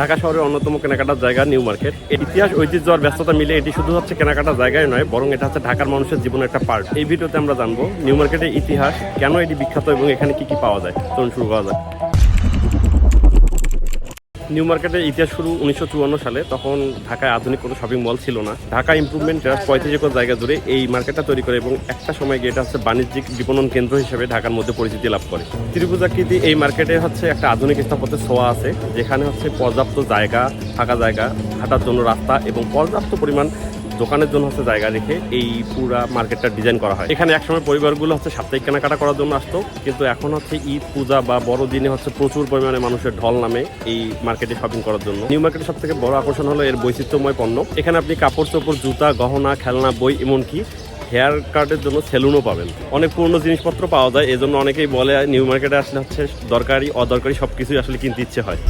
ঢাকা শহরের অন্যতম কেনাকাটার জায়গা নিউ মার্কেট। এর ইতিহাস, ঐতিহ্য আর ব্যস্ততা মিলে এটি শুধু হচ্ছে কেনাকাটার জায়গায় নয়, বরং এটা হচ্ছে ঢাকার মানুষের জীবনের একটা পার্ট এই ভিডিওতে আমরা জানব নিউ মার্কেটের ইতিহাস, কেন এটি বিখ্যাত এবং এখানে কি কি পাওয়া যায়। চলুন শুরু করা যায় নিউ মার্কেটের ইতিহাস শুরু উনিশশো চুয়ান্ন সালে। তখন ঢাকায় আধুনিক কোনো শপিং মল ছিল না। ঢাকা ইম্প্রুভমেন্ট প্রায় পঁয়ত্রিশ একর জায়গা জুড়ে এই মার্কেটটা তৈরি করে এবং একটা সময় গিয়ে হচ্ছে বাণিজ্যিক বিপণন কেন্দ্র হিসেবে ঢাকার মধ্যে পরিচিতি লাভ করে। ত্রিভুজাকৃতি এই মার্কেটে হচ্ছে একটা আধুনিক স্থাপত্যের ছোঁয়া আছে, যেখানে হচ্ছে পর্যাপ্ত জায়গা ফাঁকা জায়গা, হাঁটার জন্য রাস্তা এবং পর্যাপ্ত পরিমাণ দোকানের জন্য হচ্ছে জায়গা রেখে এই পুরা মার্কেটটা ডিজাইন করা হয়। এখানে একসময় পরিবারগুলো হচ্ছে সাপ্তাহিক কেনাকাটা করার জন্য আসতো, কিন্তু এখন হচ্ছে ঈদ, পূজা বা বড় দিনে হচ্ছে প্রচুর পরিমাণে মানুষের ঢল নামে এই মার্কেটে শপিং করার জন্য। নিউ মার্কেটের সব থেকে বড় আকর্ষণ হলো এর বৈচিত্র্যময় পণ্য। এখানে আপনি কাপড় চোপড়, জুতা, গহনা, খেলনা, বই, এমনকি হেয়ার কাটের জন্য সেলুনও পাবেন। অনেক পুরনো জিনিসপত্র পাওয়া যায়, এজন্য অনেকেই বলে নিউ মার্কেটে আসলে হচ্ছে দরকারি, অদরকারি সব কিছুই আসলে কিনতে ইচ্ছে হয়।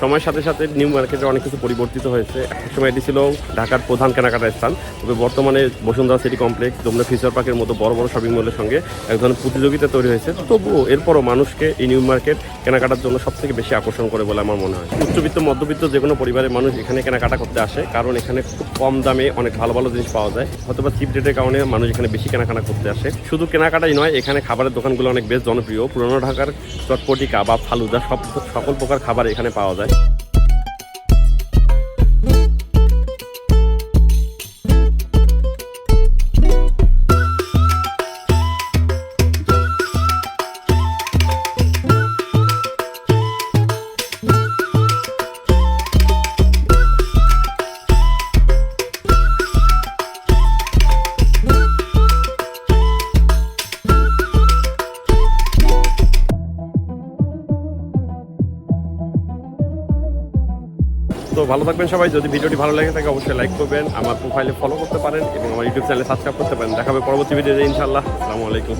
সময়ের সাথে সাথে নিউ মার্কেটে অনেক কিছু পরিবর্তিত হয়েছে। এক সময় এটি ছিল ঢাকার প্রধান কেনাকাটার স্থান। তবে বর্তমানে Bashundhara city complex, Jamuna future পার্কের মতো বড় বড় শপিং মলের সঙ্গে এক ধরনের প্রতিযোগিতা তৈরি হয়েছে। তবুও এরপরও মানুষকে এই নিউ মার্কেট কেনাকাটার জন্য সব থেকে বেশি আকর্ষণ করে বলে আমার মনে হয়। উচ্চবিত্ত, মধ্যবিত্ত যে কোনো পরিবারের মানুষ এখানে কেনাকাটা করতে আসে, কারণ এখানে খুব কম দামে অনেক ভালো ভালো জিনিস পাওয়া যায়। হয়তোবা চিপ রেটের কারণে মানুষ এখানে বেশি কেনাকাটা করতে আসে। শুধু কেনাকাটাই নয়, এখানে খাবারের দোকানগুলো অনেক বেশ জনপ্রিয়। পুরনো ঢাকার চটপটি, কাবাব, ফালুদা, সব, সকল প্রকার খাবার এখানে পাওয়া যায়। Bye. তো ভালো থাকবেন সবাই। যদি ভিডিওটি ভালো লাগে থাকে, অবশ্যই লাইক করবেন, আমার প্রোফাইলে ফলো করতে পারেন এবং আমার ইউটিউব চ্যানেলে সাবস্ক্রাইব করতে পারেন। দেখাবে পরবর্তী ভিডিওতে ইনশাল্লাহ আসসালামু আলাইকুম।